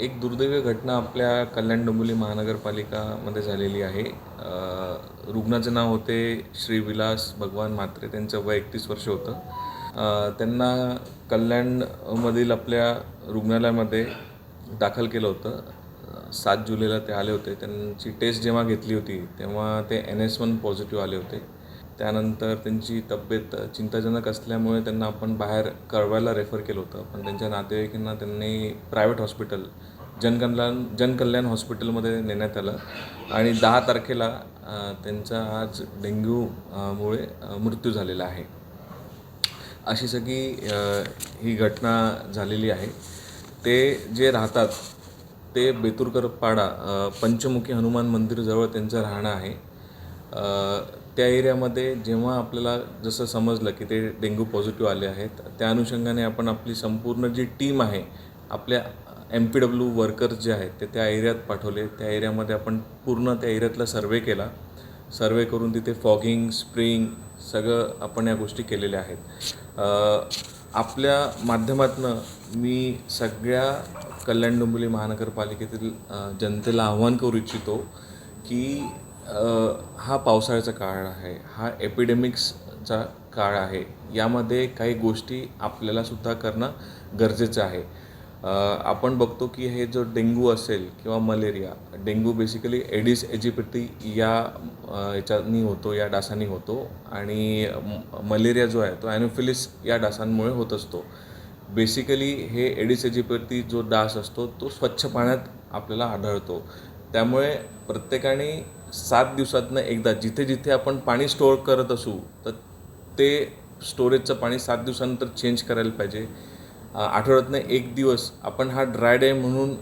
एक दुर्दैवी घटना आपल्या कल्याण डोंबिवली महानगरपालिकामध्ये झालेली आहे. रुग्णाचे रुग्णाचं नाव होते श्री विलास भगवान म्हात्रे. त्यांचं वय एकतीस वर्ष होतं. त्यांना कल्याणमधील आपल्या रुग्णालयामध्ये दाखल केलं होतं. सात जुलैला ते आले होते. त्यांची टेस्ट जेव्हा घेतली होती तेव्हा ते एन एस वन पॉझिटिव्ह आले होते. त्यानंतर त्यांची तब्येत चिंताजनक असल्यामुळे त्यांना आपण बाहेर कळवायला रेफर केलं होतं. पण त्यांच्या नातेवाईकांना त्यांनी प्रायव्हेट हॉस्पिटल जनकल्याण जनकल्याण हॉस्पिटलमध्ये नेण्यात आलं. आणि दहा तारखेला त्यांचा आज डेंग्यूमुळे मृत्यू झालेला आहे. अशी सगळी ही घटना झालेली आहे. ते जे राहतात ते बेतुरकर पाडा पंचमुखी हनुमान मंदिरजवळ त्यांचं राहणं आहे. त्या एरियामध्ये जेव्हा आपल्याला जसं समजलं की ते डेंग्यू पॉझिटिव्ह आले आहेत त्या अनुषंगाने आपण आपली संपूर्ण जी टीम आहे आपल्या एम पी डब्ल्यू वर्कर्स जे आहेत ते त्या एरियात पाठवले. त्या एरियामध्ये आपण पूर्ण त्या एरियातला सर्वे केला. सर्वे करून तिथे फॉगिंग स्प्रिंग सगळं आपण या गोष्टी केलेल्या आहेत. आपल्या माध्यमातनं मी सगळ्या कल्याण डोंबिवली महानगरपालिकेतील जनतेला आव्हान करू इच्छितो की हा पावसाळ्याचा काळ आहे. हा एपिडेमिक्सचा काळ आहे. यामध्ये काही गोष्टी आपल्यालासुद्धा करणं गरजेचं आहे. आपण बघतो की हे जो डेंग्यू असेल किंवा malaria dengue basically aedes aegypti या याच्यानी होतो या डासांनी होतो आणि मलेरिया जो आहे तो ॲनोफिलिस या डासांमुळे होत असतो. बेसिकली हे एडिस एजिपिटी जो डास असतो तो स्वच्छ पाण्यात आपल्याला आढळतो. त्यामुळे प्रत्येकाने सात दिवसातनं एकदा जिथे जिथे आपण पाणी स्टोअर करत असू तर ते स्टोरेजचं पाणी सात दिवसानंतर चेंज करायला पाहिजे. आठवड्यातनं एक दिवस आपण हा ड्राय डे म्हणून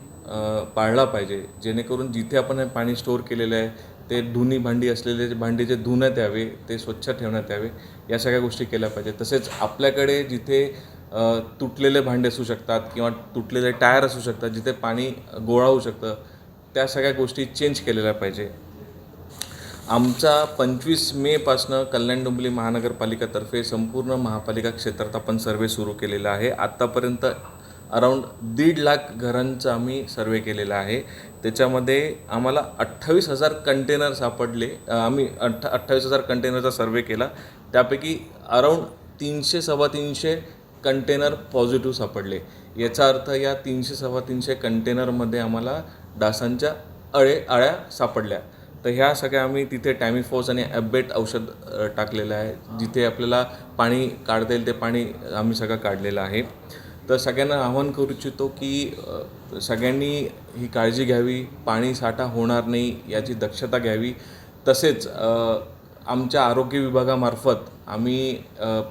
पाळला पाहिजे. जेणेकरून जिथे आपण हे पाणी स्टोअर केलेलं आहे ते धुनी भांडी असलेले जे भांडी जे धुण्यात यावे ते स्वच्छ ठेवण्यात यावे या सगळ्या गोष्टी केल्या पाहिजे. तसेच आपल्याकडे जिथे तुटलेले भांडे असू शकतात किंवा तुटलेले टायर असू शकतात जिथे पाणी गोळा होऊ शकतं त्या सगळ्या गोष्टी चेंज केलेल्या पाहिजे. आमचा पंचवीस मेपासनं कल्याण डोंबिवली महानगरपालिकातर्फे संपूर्ण महापालिका क्षेत्रात आपण सर्वे सुरू केलेला आहे. आत्तापर्यंत अराऊंड दीड लाख घरांचा आम्ही सर्वे केलेला आहे. त्याच्यामध्ये आम्हाला अठ्ठावीस हजार कंटेनर सापडले. आम्ही अठ्ठा अठ्ठावीस हजार कंटेनरचा सर्वे केला. त्यापैकी अराऊंड तीनशे सव्वा तीनशे कंटेनर पॉझिटिव्ह सापडले. याचा अर्थ या तीनशे सव्वा तीनशे कंटेनरमध्ये आम्हाला डासांच्या अळे अळ्या सापडल्या. तर ह्या सगळ्या आम्ही तिथे टॅमिफोस आणि ॲबेट औषध टाकलेलं आहे. जिथे आपल्याला पाणी काढता येईल ते पाणी आम्ही सगळं काढलेलं आहे. तर सगळ्यांना आवाहन करू इच्छितो की सगळ्यांनी ही काळजी घ्यावी पाणी साठा होणार नाही याची दक्षता घ्यावी. तसेच आमच्या आरोग्य विभागामार्फत आम्ही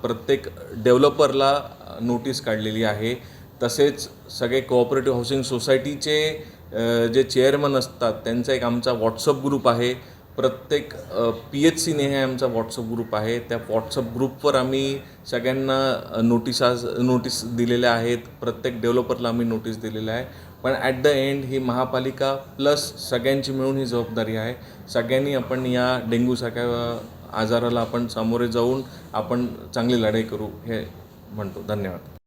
प्रत्येक डेव्हलपरला नोटीस काढलेली आहे. तसेच सगळे कोऑपरेटिव्ह हाऊसिंग सोसायटीचे जे चेअरमन असतात त्यांचा एक आमचा व्हॉट्सअप ग्रुप आहे. प्रत्येक पी एच सीने हे आमचा व्हॉट्सअप ग्रुप आहे. त्या व्हॉट्सअप ग्रुपवर आम्ही सगळ्यांना नोटिसाज नोटीस दिलेल्या आहेत. प्रत्येक डेव्हलपरला आम्ही नोटीस दिलेल्या आहे. पण ॲट द एंड ही महापालिका प्लस सगळ्यांची मिळून ही जबाबदारी आहे. सगळ्यांनी आपण या डेंग्यूसारख्या आजाराला आपण सामोरे जाऊन आपण चांगली लढाई करू हे म्हणतो. धन्यवाद.